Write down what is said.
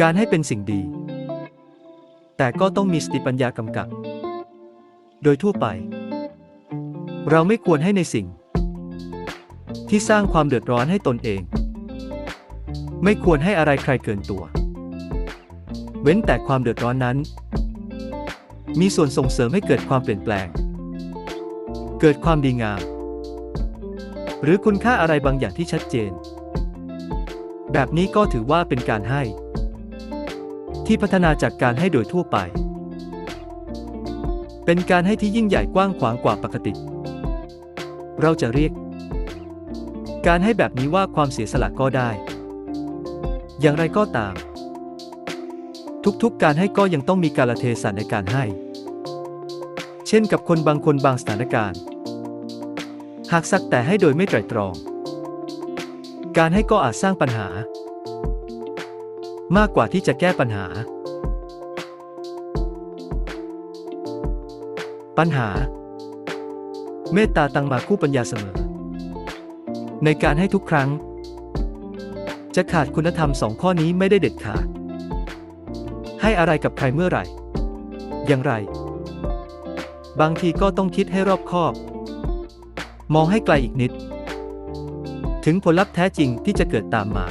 การให้เป็นสิ่งดี แต่ก็ต้องมีสติปัญญากำกับ โดยทั่วไป เราไม่ควรให้ในสิ่ง ที่สร้างความเดือดร้อนให้ตนเอง ไม่ควรให้อะไรใครเกินตัว เว้นแต่ความเดือดร้อนนั้น มีส่วนส่งเสริมให้เกิดความเปลี่ยนแปลง เกิดความดีงาม หรือคุณค่าอะไรบางอย่างที่ชัดเจนแบบนี้ก็ถือว่าเป็นการให้ ที่พัฒนาจากการให้โดยทั่วไป เป็นการให้ที่ยิ่งใหญ่กว้างขวางกว่าปกติ เราจะเรียก การให้แบบนี้ว่าความเสียสละก็ได้ อย่างไรก็ตาม ทุกๆการให้ก็ยังต้องมีกาลเทศะในการให้ เช่นกับคนบางคนบางสถานการณ์ หากสักแต่ให้โดยไม่ไตร่ตรอง การให้ก็อาจสร้างปัญหา มากกว่าที่จะแก้ปัญหา ปัญหา เมตตาตังมาคู่ปัญญาเสมอ ในการให้ทุกครั้ง จะขาดคุณธรรมสองข้อนี้ไม่ได้เด็ดขาด ให้อะไรกับใครเมื่อไหร่ อย่างไร บางทีก็ต้องคิดให้รอบคอบ มองให้ไกลอีกนิด ถึงผลลัพธ์แท้จริงที่จะเกิดตามมา